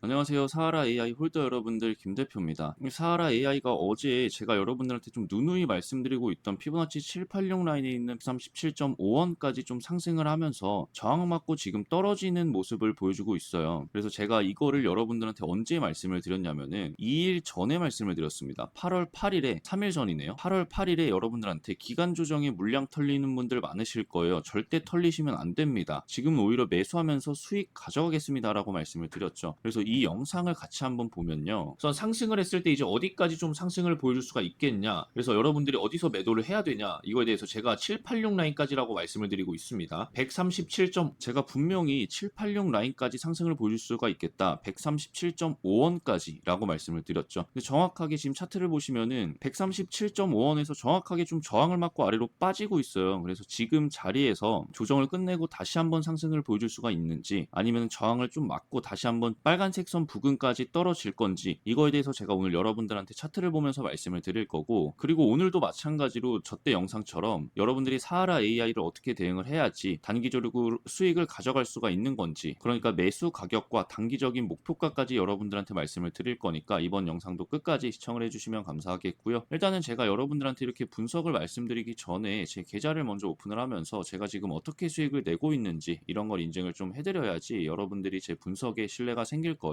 안녕하세요. 사하라 AI 홀더 여러분들 김 대표입니다. 사하라 AI가 어제 제가 여러분들한테 좀 누누이 말씀드리고 있던 피보나치 786 라인에 있는 37.5원까지 좀 상승을 하면서 저항 맞고 지금 떨어지는 모습을 보여주고 있어요. 그래서 제가 이거를 여러분들한테 언제 말씀을 드렸냐면은 2일 전에 말씀을 드렸습니다. 8월 8일에 3일 전이네요. 8월 8일에 여러분들한테 기간 조정에 물량 털리는 분들 많으실 거예요. 절대 털리시면 안 됩니다. 지금 오히려 매수하면서 수익 가져가겠습니다라고 말씀을 드렸죠. 그래서 이 영상을 같이 한번 보면요. 우선 상승을 했을 때 이제 어디까지 좀 상승을 보여줄 수가 있겠냐. 그래서 여러분들이 어디서 매도를 해야 되냐. 이거에 대해서 제가 786 라인까지라고 말씀을 드리고 있습니다. 137. 제가 분명히 786 라인까지 상승을 보여줄 수가 있겠다. 137.5원까지라고 말씀을 드렸죠. 근데 정확하게 지금 차트를 보시면은 137.5원에서 정확하게 좀 저항을 맞고 아래로 빠지고 있어요. 그래서 지금 자리에서 조정을 끝내고 다시 한번 상승을 보여줄 수가 있는지 아니면 저항을 좀 맞고 다시 한번 빨간색 선 부근까지 떨어질 건지 이거에 대해서 제가 오늘 여러분들한테 차트를 보면서 말씀을 드릴 거고 그리고 오늘도 마찬가지로 저때 영상처럼 여러분들이 사하라 AI를 어떻게 대응을 해야지 단기적으로 수익을 가져갈 수가 있는 건지 그러니까 매수 가격과 단기적인 목표가까지 여러분들한테 말씀을 드릴 거니까 이번 영상도 끝까지 시청을 해주시면 감사하겠고요. 일단은 제가 여러분들한테 이렇게 분석을 말씀드리기 전에 제 계좌를 먼저 오픈을 하면서 제가 지금 어떻게 수익을 내고 있는지 이런 걸 인증을 좀 해드려야지 여러분들이 제 분석에 신뢰가 생길 거예요.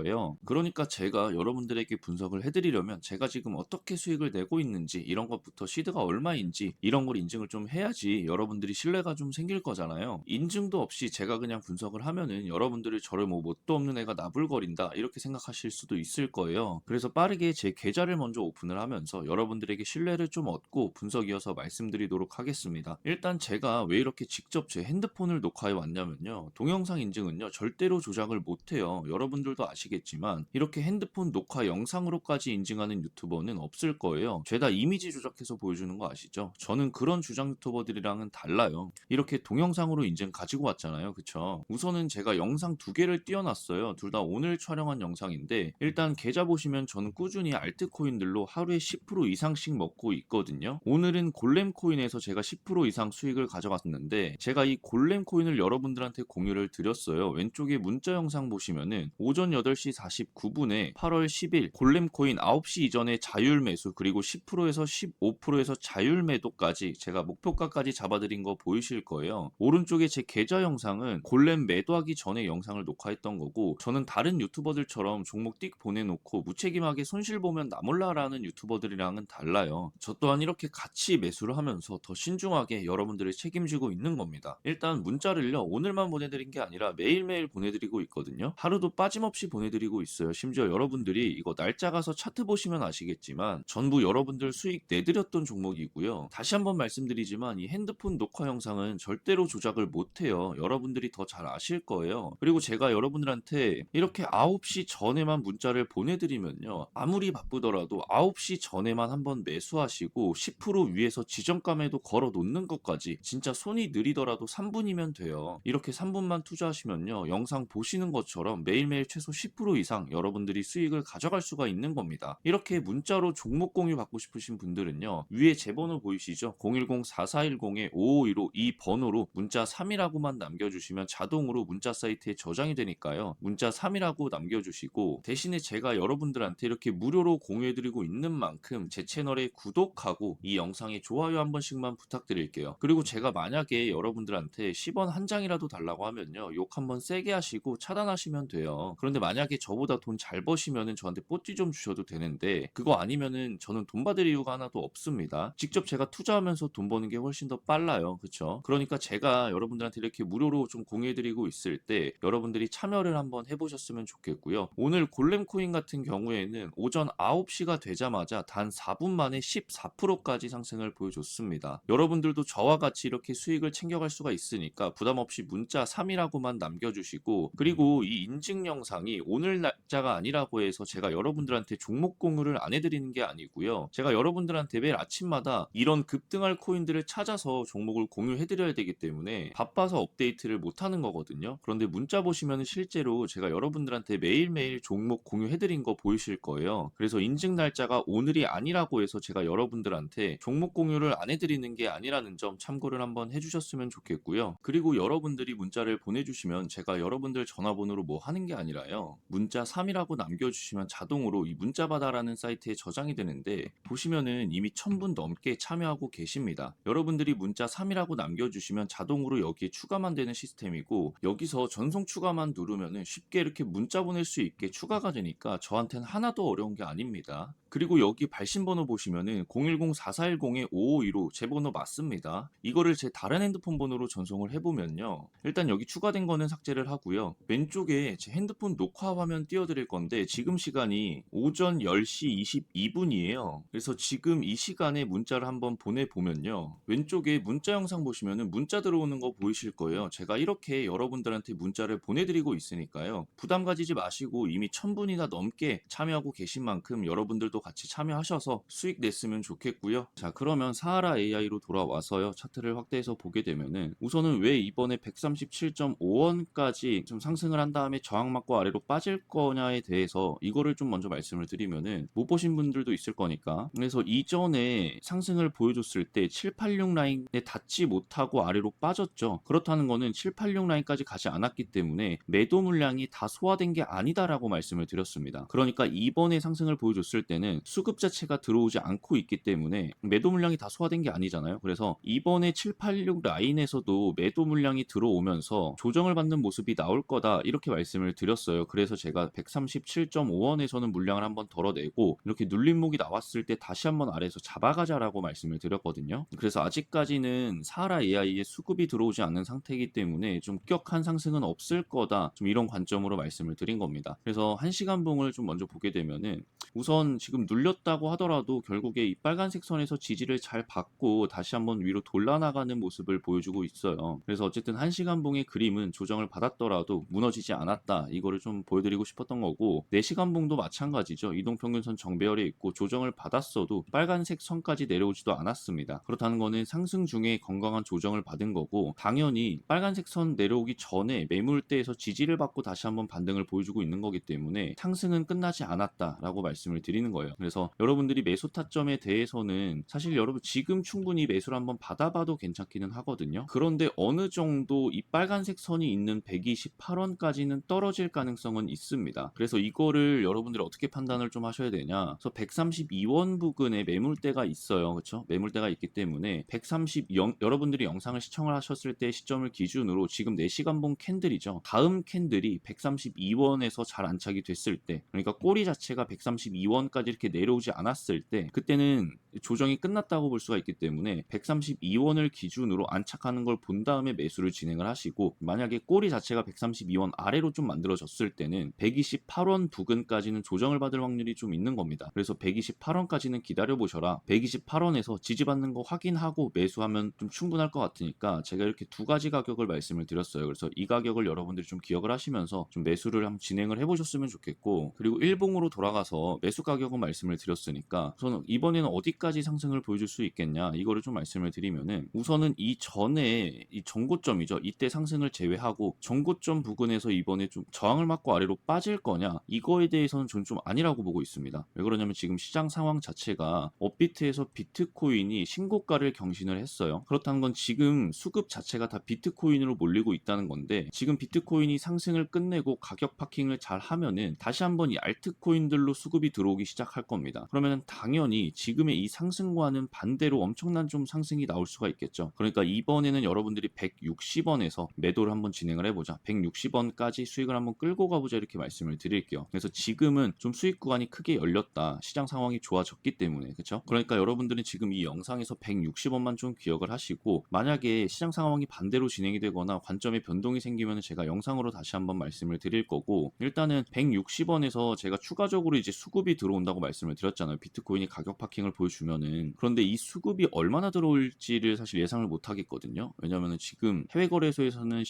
그러니까 제가 여러분들에게 분석을 해드리려면 제가 지금 어떻게 수익을 내고 있는지 이런 것부터 시드가 얼마인지 이런 걸 인증을 좀 해야지 여러분들이 신뢰가 좀 생길 거잖아요. 인증도 없이 제가 그냥 분석을 하면은 여러분들이 저를 뭐 뭣도 없는 애가 나불거린다 이렇게 생각하실 수도 있을 거예요. 그래서 빠르게 제 계좌를 먼저 오픈을 하면서 여러분들에게 신뢰를 좀 얻고 분석 이어서 말씀드리도록 하겠습니다. 일단 제가 왜 이렇게 직접 제 핸드폰을 녹화해 왔냐면요. 동영상 인증은요 절대로 조작을 못해요. 여러분들도 아시 겠지만 이렇게 핸드폰 녹화 영상으로까지 인증하는 유튜버는 없을 거예요. 죄다 이미지 조작해서 보여주는 거 아시죠? 저는 그런 주장 유튜버들이랑은 달라요. 이렇게 동영상으로 인증 가지고 왔잖아요. 그쵸? 우선은 제가 영상 두 개를 띄워놨어요. 둘 다 오늘 촬영한 영상인데 일단 계좌 보시면 저는 꾸준히 알트코인들로 하루에 10% 이상씩 먹고 있거든요. 오늘은 골렘 코인에서 제가 10% 이상 수익을 가져갔는데 제가 이 골렘 코인을 여러분들한테 공유를 드렸어요. 왼쪽에 문자 영상 보시면은 오전 8시 49분에 8월 10일 골렘 코인 9시 이전에 자율 매수 그리고 10%에서 15%에서 자율 매도까지 제가 목표가까지 잡아드린 거 보이실 거예요. 오른쪽에 제 계좌 영상은 골렘 매도하기 전에 영상을 녹화했던 거고 저는 다른 유튜버들처럼 종목 띡 보내놓고 무책임하게 손실 보면 나몰라라는 유튜버들이랑은 달라요. 저 또한 이렇게 같이 매수를 하면서 더 신중하게 여러분들을 책임지고 있는 겁니다. 일단 문자를요 오늘만 보내드린 게 아니라 매일매일 보내드리고 있거든요. 하루도 빠짐없이 보내 드리고 있어요. 심지어 여러분들이 이거 날짜 가서 차트 보시면 아시겠지만 전부 여러분들 수익 내드렸던 종목이고요. 다시 한번 말씀드리지만 이 핸드폰 녹화 영상은 절대로 조작을 못해요. 여러분들이 더 잘 아실 거예요. 그리고 제가 여러분들한테 이렇게 9시 전에만 문자를 보내드리면요. 아무리 바쁘더라도 9시 전에만 한번 매수하시고 10% 위에서 지정감에도 걸어 놓는 것까지 진짜 손이 느리더라도 3분이면 돼요. 이렇게 3분만 투자하시면요. 영상 보시는 것처럼 매일매일 최소 10% 이상 여러분들이 수익을 가져갈 수가 있는 겁니다. 이렇게 문자로 종목 공유 받고 싶으신 분들은요. 위에 제 번호 보이시죠? 010-4410-5515 이 번호로 문자 3이라고만 남겨주시면 자동으로 문자 사이트에 저장이 되니까요. 문자 3이라고 남겨주시고 대신에 제가 여러분들한테 이렇게 무료로 공유해드리고 있는 만큼 제 채널에 구독하고 이 영상에 좋아요 한 번씩만 부탁드릴게요. 그리고 제가 만약에 여러분들한테 10원 한 장이라도 달라고 하면요. 욕 한번 세게 하시고 차단하시면 돼요. 그런데 만약 에 저보다 돈 잘 버시면은 저한테 뽀찌 좀 주셔도 되는데 그거 아니면은 저는 돈 받을 이유가 하나도 없습니다. 직접 제가 투자하면서 돈 버는 게 훨씬 더 빨라요. 그쵸? 그러니까 제가 여러분들한테 이렇게 무료로 좀 공유해드리고 있을 때 여러분들이 참여를 한번 해보셨으면 좋겠고요. 오늘 골렘 코인 같은 경우에는 오전 9시가 되자마자 단 4분 만에 14%까지 상승을 보여줬습니다. 여러분들도 저와 같이 이렇게 수익을 챙겨갈 수가 있으니까 부담 없이 문자 3이라고만 남겨주시고 그리고 이 인증 영상이 오늘 날짜가 아니라고 해서 제가 여러분들한테 종목 공유를 안 해드리는 게 아니고요. 제가 여러분들한테 매일 아침마다 이런 급등할 코인들을 찾아서 종목을 공유해드려야 되기 때문에 바빠서 업데이트를 못하는 거거든요. 그런데 문자 보시면 실제로 제가 여러분들한테 매일매일 종목 공유해드린 거 보이실 거예요. 그래서 인증 날짜가 오늘이 아니라고 해서 제가 여러분들한테 종목 공유를 안 해드리는 게 아니라는 점 참고를 한번 해주셨으면 좋겠고요. 그리고 여러분들이 문자를 보내주시면 제가 여러분들 전화번호로 뭐 하는 게 아니라요. 문자 3이라고 남겨주시면 자동으로 이 문자바다라는 사이트에 저장이 되는데 보시면은 이미 1000분 넘게 참여하고 계십니다. 여러분들이 문자 3이라고 남겨주시면 자동으로 여기에 추가만 되는 시스템이고 여기서 전송 추가만 누르면은 쉽게 이렇게 문자 보낼 수 있게 추가가 되니까 저한테는 하나도 어려운 게 아닙니다. 그리고 여기 발신번호 보시면은 010-4410-5525 제 번호 맞습니다. 이거를 제 다른 핸드폰 번호로 전송을 해보면요. 일단 여기 추가된 거는 삭제를 하고요. 왼쪽에 제 핸드폰 화면 띄워드릴 건데 지금 시간이 오전 10시 22분이에요. 그래서 지금 이 시간에 문자를 한번 보내보면요. 왼쪽에 문자 영상 보시면은 문자 들어오는 거 보이실 거예요. 제가 이렇게 여러분들한테 문자를 보내드리고 있으니까요. 부담 가지지 마시고 이미 1000분이나 넘게 참여하고 계신 만큼 여러분들도 같이 참여하셔서 수익 냈으면 좋겠고요. 자, 그러면 사하라 AI로 돌아와서요. 차트를 확대해서 보게 되면은 우선은 왜 이번에 137.5원까지 좀 상승을 한 다음에 저항 맞고 아래로 빠질 거냐에 대해서 이거를 좀 먼저 말씀을 드리면은 못 보신 분들도 있을 거니까. 그래서 이전에 상승을 보여줬을 때 786 라인에 닿지 못하고 아래로 빠졌죠. 그렇다는 거는 786 라인까지 가지 않았기 때문에 매도 물량이 다 소화된 게 아니다라고 말씀을 드렸습니다. 그러니까 이번에 상승을 보여줬을 때는 수급 자체가 들어오지 않고 있기 때문에 매도 물량이 다 소화된 게 아니잖아요. 그래서 이번에 786 라인에서도 매도 물량이 들어오면서 조정을 받는 모습이 나올 거다 이렇게 말씀을 드렸어요. 그래서 제가 137.5원에서는 물량을 한번 덜어내고 이렇게 눌림목이 나왔을 때 다시 한번 아래에서 잡아가자라고 말씀을 드렸거든요. 그래서 아직까지는 사하라 AI의 수급이 들어오지 않는 상태이기 때문에 좀 급격한 상승은 없을 거다 좀 이런 관점으로 말씀을 드린 겁니다. 그래서 1시간 봉을 좀 먼저 보게 되면은 우선 지금 눌렸다고 하더라도 결국에 이 빨간색 선에서 지지를 잘 받고 다시 한번 위로 돌아나가는 모습을 보여주고 있어요. 그래서 어쨌든 1시간 봉의 그림은 조정을 받았더라도 무너지지 않았다. 이거를 좀 보 여드리고 싶었던 거고 4시간 봉도 마찬가지죠. 이동평균선 정배열에 있고 조정을 받았어도 빨간색 선까지 내려오지도 않았습니다. 그렇다는 거는 상승 중에 건강한 조정을 받은 거고 당연히 빨간색 선 내려오기 전에 매물대에서 지지를 받고 다시 한번 반등을 보여주고 있는 거기 때문에 상승은 끝나지 않았다라고 말씀을 드리는 거예요. 그래서 여러분들이 매수 타점에 대해서는 사실 여러분 지금 충분히 매수를 한번 받아봐도 괜찮기는 하거든요. 그런데 어느 정도 이 빨간색 선이 있는 128원까지는 떨어질 가능성은 있습니다. 그래서 이거를 여러분들이 어떻게 판단을 좀 하셔야 되냐? 그래서 132원 부근에 매물대가 있어요. 그렇죠? 매물대가 있기 때문에 130 영, 여러분들이 영상을 시청을 하셨을 때 시점을 기준으로 지금 4시간 봉 캔들이죠. 다음 캔들이 132원에서 잘 안착이 됐을 때 그러니까 꼬리 자체가 132원까지 이렇게 내려오지 않았을 때 그때는 조정이 끝났다고 볼 수가 있기 때문에 132원을 기준으로 안착하는 걸 본 다음에 매수를 진행을 하시고 만약에 꼬리 자체가 132원 아래로 좀 만들어졌을 때는 128원 부근까지는 조정을 받을 확률이 좀 있는 겁니다. 그래서 128원까지는 기다려 보셔라. 128원에서 지지받는 거 확인하고 매수하면 좀 충분할 것 같으니까 제가 이렇게 두 가지 가격을 말씀을 드렸어요. 그래서 이 가격을 여러분들이 좀 기억을 하시면서 좀 매수를 한번 진행을 해보셨으면 좋겠고 그리고 일봉으로 돌아가서 매수 가격은 말씀을 드렸으니까 저는 이번에는 어디까지 상승을 보여줄 수 있겠냐 이거를 좀 말씀을 드리면은 우선은 이 전에 이 전고점이죠. 이때 상승을 제외하고 전고점 부근에서 이번에 좀 저항을 맞고 아래로 빠질 거냐 이거에 대해서는 저는 좀 아니라고 보고 있습니다. 왜 그러냐면 지금 시장 상황 자체가 업비트에서 비트코인이 신고가를 경신을 했어요. 그렇다는 건 지금 수급 자체가 다 비트코인으로 몰리고 있다는 건데 지금 비트코인이 상승을 끝내고 가격 파킹을 잘 하면은 다시 한번 이 알트코인들로 수급이 들어오기 시작할 겁니다. 그러면 당연히 지금의 이 상승과는 반대로 엄청난 좀 상승이 나올 수가 있겠죠. 그러니까 이번에는 여러분들이 160원에서 매도를 한번 진행을 해보자. 160원까지 수익을 한번 끌고 가보 자 이렇게 말씀을 드릴게요. 그래서 지금은 좀 수익 구간이 크게 열렸다. 시장 상황이 좋아졌기 때문에 그렇죠? 그러니까 여러분들은 지금 이 영상에서 160원만 좀 기억을 하시고 만약에 시장 상황이 반대로 진행이 되거나 관점에 변동이 생기면 제가 영상으로 다시 한번 말씀을 드릴 거고 일단은 160원에서 제가 추가적으로 이제 수급이 들어온다고 말씀을 드렸잖아요. 비트코인이 가격 파킹을 보여주면은 그런데 이 수급이 얼마나 들어올지를 사실 예상을 못 하겠거든요. 왜냐면은 지금 해외 거래소에서는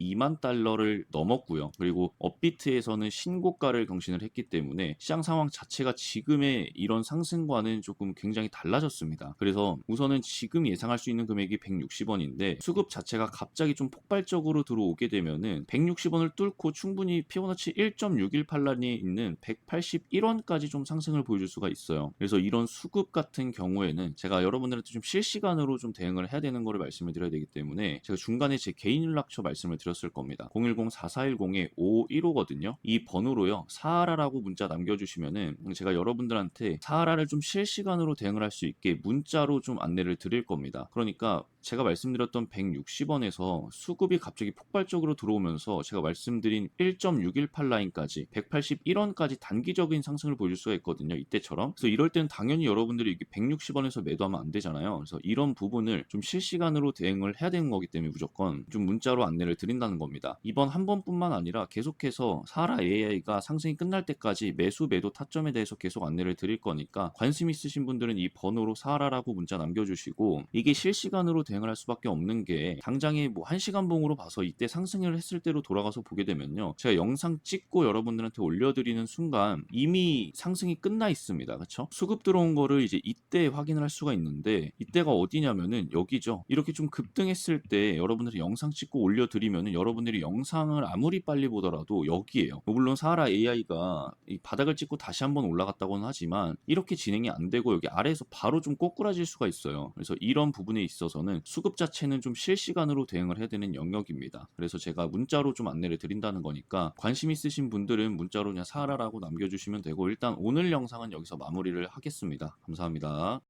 12만 달러를 넘었고요. 그리고 업비트에서는 신고가를 경신을 했기 때문에 시장 상황 자체가 지금의 이런 상승과는 조금 굉장히 달라졌습니다. 그래서 우선은 지금 예상할 수 있는 금액이 160원인데 수급 자체가 갑자기 좀 폭발적으로 들어오게 되면은 160원을 뚫고 충분히 피보나치 1.618란이 있는 181원까지 좀 상승을 보여줄 수가 있어요. 그래서 이런 수급 같은 경우에는 제가 여러분들한테 좀 실시간으로 좀 대응을 해야 되는 거를 말씀을 드려야 되기 때문에 제가 중간에 제 개인 연락처 말씀을 드렸 드렸을 겁니다. 010-4410-5515거든요. 이 번호로요. 사하라라고 문자 남겨주시면은 제가 여러분들한테 사하라를 좀 실시간으로 대응을 할 수 있게 문자로 좀 안내를 드릴 겁니다. 그러니까 제가 말씀드렸던 160원에서 수급이 갑자기 폭발적으로 들어오면서 제가 말씀드린 1.618 라인까지 181원까지 단기적인 상승을 보여줄 수가 있거든요. 이때처럼. 그래서 이럴 때는 당연히 여러분들이 이게 160원에서 매도하면 안 되잖아요. 그래서 이런 부분을 좀 실시간으로 대응을 해야 되는 거기 때문에 무조건 좀 문자로 안내를 드린다는 겁니다. 이번 한 번뿐만 아니라 계속해서 사라 AI가 상승이 끝날 때까지 매수 매도 타점에 대해서 계속 안내를 드릴 거니까 관심 있으신 분들은 이 번호로 사라라고 문자 남겨주시고 이게 실시간으로 대응을 할 수밖에 없는 게 당장에 뭐 1시간 봉으로 봐서 이때 상승을 했을 때로 돌아가서 보게 되면요. 제가 영상 찍고 여러분들한테 올려드리는 순간 이미 상승이 끝나 있습니다. 그렇죠? 수급 들어온 거를 이제 이때 확인을 할 수가 있는데 이때가 어디냐면은 여기죠. 이렇게 좀 급등했을 때 여러분들이 영상 찍고 올려드리면은 여러분들이 영상을 아무리 빨리 보더라도 여기에요. 물론 사하라 AI가 이 바닥을 찍고 다시 한번 올라갔다고는 하지만 이렇게 진행이 안 되고 여기 아래에서 바로 좀 꼬꾸라질 수가 있어요. 그래서 이런 부분에 있어서는 수급 자체는 좀 실시간으로 대응을 해야 되는 영역입니다. 그래서 제가 문자로 좀 안내를 드린다는 거니까 관심 있으신 분들은 문자로 그냥 사하라라고 남겨주시면 되고 일단 오늘 영상은 여기서 마무리를 하겠습니다. 감사합니다.